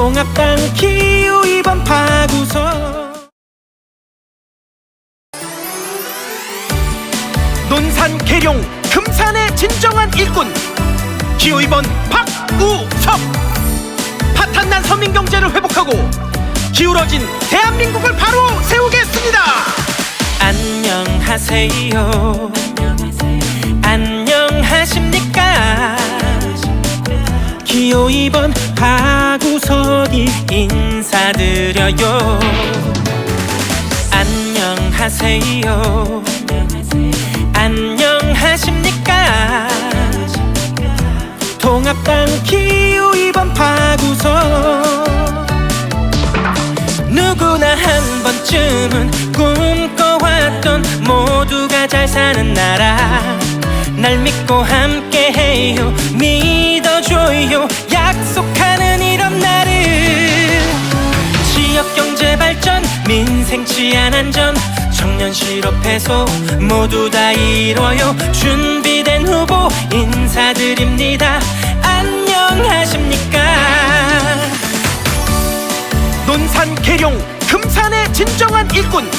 통합당 기호 2번 파구서 논산 계룡 금산의 진정한 일꾼. 기호 2번 박우석. 파탄난 서민 경제를 회복하고 기울어진 대한민국을 바로 세우겠습니다. 안녕하세요. 안녕하십니까 2번 박우석이 인사드려요. 안녕하세요. 안녕하십니까. 통합당 기호 2번 파구석. 누구나 한 번쯤은 꿈꿔왔던 모두가 잘 사는 나라. 날 믿고 함께해요. 믿어줘 생 치안 안전, 청년 실업 해소 모두 다 이뤄요. 준비된 후보 인사드립니다. 안녕하십니까? 논산 계룡 금산의 진정한 일꾼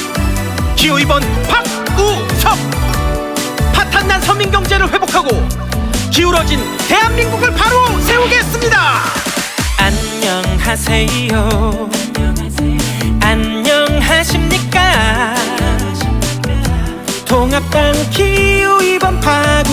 기호 2번 박우석 파탄난 서민 경제를 회복하고 기울어진 대한민국을 바로 세우겠습니다. 안녕하세요. 안녕하십니 통합당 기호 2번 파구석